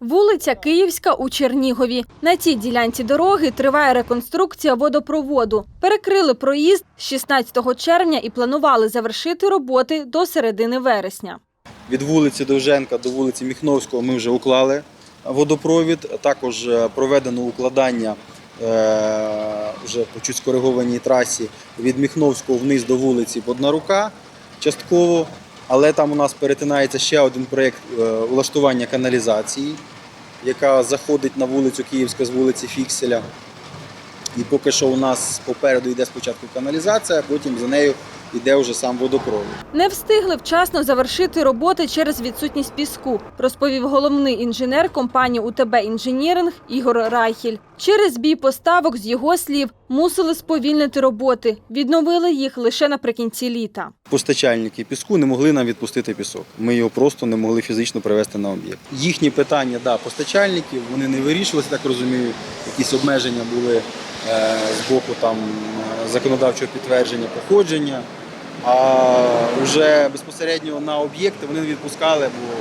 Вулиця Київська у Чернігові. На цій ділянці дороги триває реконструкція водопроводу. Перекрили проїзд з 16 червня і планували завершити роботи до середини вересня. Від вулиці Довженка до вулиці Міхновського ми вже уклали водопровід. Також е, проведено укладання е, вже по чуть скоригованій трасі від Міхновського вниз до вулиці Поднарука частково. Але там у нас перетинається ще один проєкт е, влаштування каналізації, яка заходить на вулицю Київська з вулиці Фікселя. І поки що у нас попереду йде спочатку каналізація, а потім за нею йде вже сам водопровід. Не встигли вчасно завершити роботи через відсутність піску, розповів головний інженер компанії УТБ Інженіринг Ігор Райхіль. Через збій поставок, з його слів, мусили сповільнити роботи. Відновили їх лише наприкінці літа. Постачальники піску не могли нам відпустити пісок. Ми його просто не могли фізично привезти на об'єкт. Їхні питання, да, постачальників, вони не вирішувалися, так розумію. Якісь обмеження були з боку там е, законодавчого підтвердження походження. А вже безпосередньо на об'єкти вони не відпускали, бо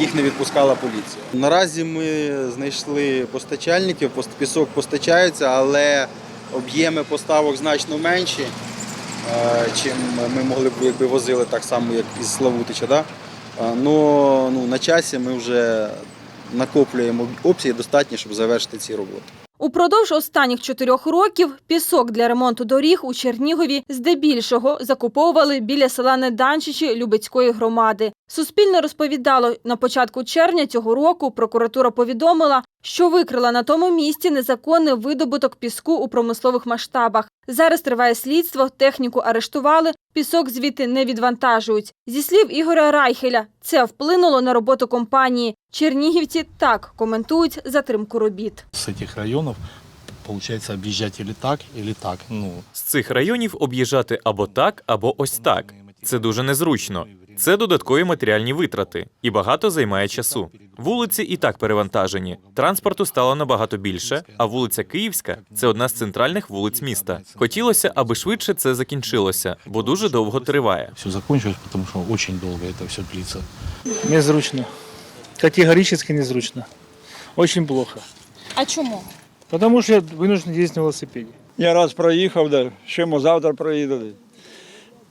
їх не відпускала поліція. Наразі ми знайшли постачальників, пісок постачається, але об'єми поставок значно менші, е, чим ми могли б якби возили так само, як із Славутича. Да? Е, Но ну, на часі ми вже накоплюємо обсяги достатні, щоб завершити ці роботи. Упродовж останніх чотирьох років пісок для ремонту доріг у Чернігові здебільшого закуповували біля села Неданчичі Любецької громади. Суспільне розповідало, на початку червня цього року прокуратура повідомила, що викрила на тому місці незаконний видобуток піску у промислових масштабах. Зараз триває слідство, техніку арештували, пісок звідти не відвантажують. Зі слів Ігоря Райхеля, це вплинуло на роботу компанії. Чернігівці так коментують затримку робіт. с этих районов получается объезжать или так, или так. Ну, З цих районів об'їжджати або так, або ось так. Це дуже незручно. Це додаткові матеріальні витрати і багато займає часу. Вулиці і так перевантажені. Транспорту стало набагато більше, а вулиця Київська це одна з центральних вулиць міста. Хотілося, аби швидше це закінчилося, бо дуже довго триває. все закончилось, потому что очень долго это все длится. Незручно. Категорически незручно. Очень плохо. А чому? Потому что я вынужден ездить на велосипеде. Я раз проїхав, да, ще завтра проїду.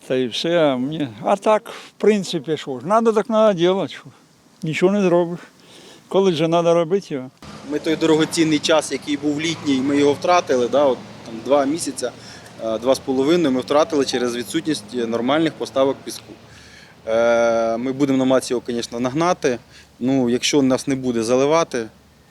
Та й все. А, мені... а так, в принципі, що ж, треба так треба робити. Що? Нічого не зробиш. Коли вже треба робити його. Ми той дорогоцінний час, який був літній, ми його втратили. Да, от, там, два місяці, е, два з половиною ми втратили через відсутність нормальних поставок піску. Е, Ми будемо намагатися його, звісно, нагнати. Ну, якщо нас не буде заливати,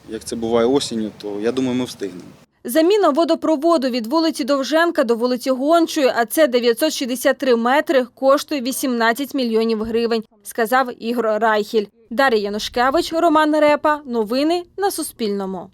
як це буває осінню, то я думаю, ми встигнемо. Заміна водопроводу від вулиці Довженка до вулиці Гончої, а це 963 метри, коштує 18 мільйонів гривень, сказав Ігор Райхіль. Дар'я Янушкевич, Роман Репа. Новини на Суспільному.